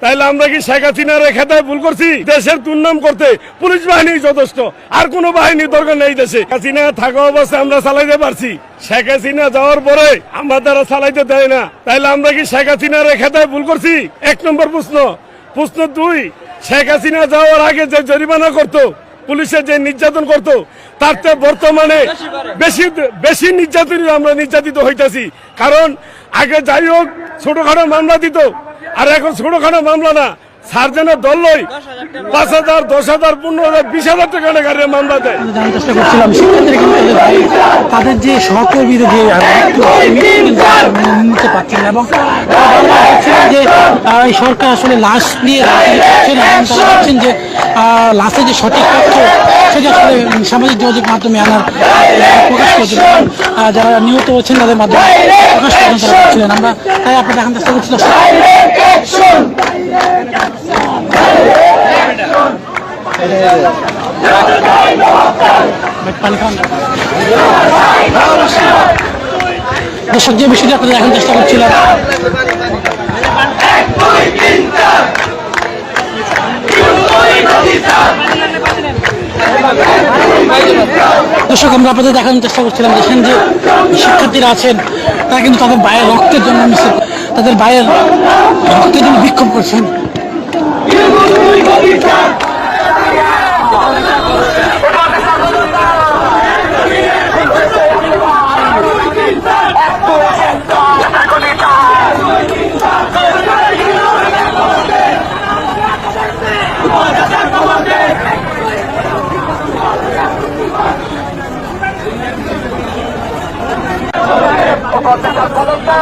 তাইলে আমরা কি শেখ হাসিনার খেতায় ভুল করছি? দেশের দুর্নাম করতে। পুলিশ বাহিনী যথেষ্ট। আর কোনো বাহিনী দরকার নেই দেশে। হাসিনা থাকা অবস্থায় আমরা চালাইতে পারছি। শেখ হাসিনা যাওয়ার পরে আমরা তারা চালাইতে দেয় না। তাইলে আমরা কি শেখ হাসিনার খেতায় ভুল করছি? এক নম্বর প্রশ্ন। প্রশ্ন দুই, শেখ হাসিনা যাওয়ার আগে যে জরিমানা করতো পুলিশের যে নির্যাতন করত, তার চেয়ে বর্তমানে বেশি বেশি নির্যাতন আমরা নির্যাতিত হইতাছি। কারণ আগে যাই হোক, ছোটখাটো মামলা দিত। আর এখন ছোটখাটো মামলা না। সার্জেনের দল লই পাঁচ হাজার দশ হাজার পনেরো হাজার বিশ হাজার টাকা গাড়ির মামলা দেয়। জানার চেষ্টা করছিলাম তাদের যে সহকর্মীদের যে নিতে পারছেন এবং যে এই সরকার আসলে লাশ নিয়ে রাজনীতি করছে না। এবং তারা বলছেন যে লাশের যে সঠিক তথ্য সেটা আসলে সামাজিক যোগাযোগ মাধ্যমে আনার প্রকাশ আহ, যারা নিহত হচ্ছেন তাদের মাধ্যমে প্রকাশ তারা আমরা তাই আপনার দেখার চেষ্টা করছি দর্শক। যে বিষয়টি আপনাদের দেখার চেষ্টা করছিলাম দর্শক আমরা আপনাদের দেখানোর চেষ্টা করছিলাম দেখেন যে শিক্ষার্থীরা আছেন তারা কিন্তু তাদের ভাইয়ের রক্তের জন্য মিছিল তাদের ভাইয়ের রক্তের জন্য বিক্ষোভ করছেন। জনতা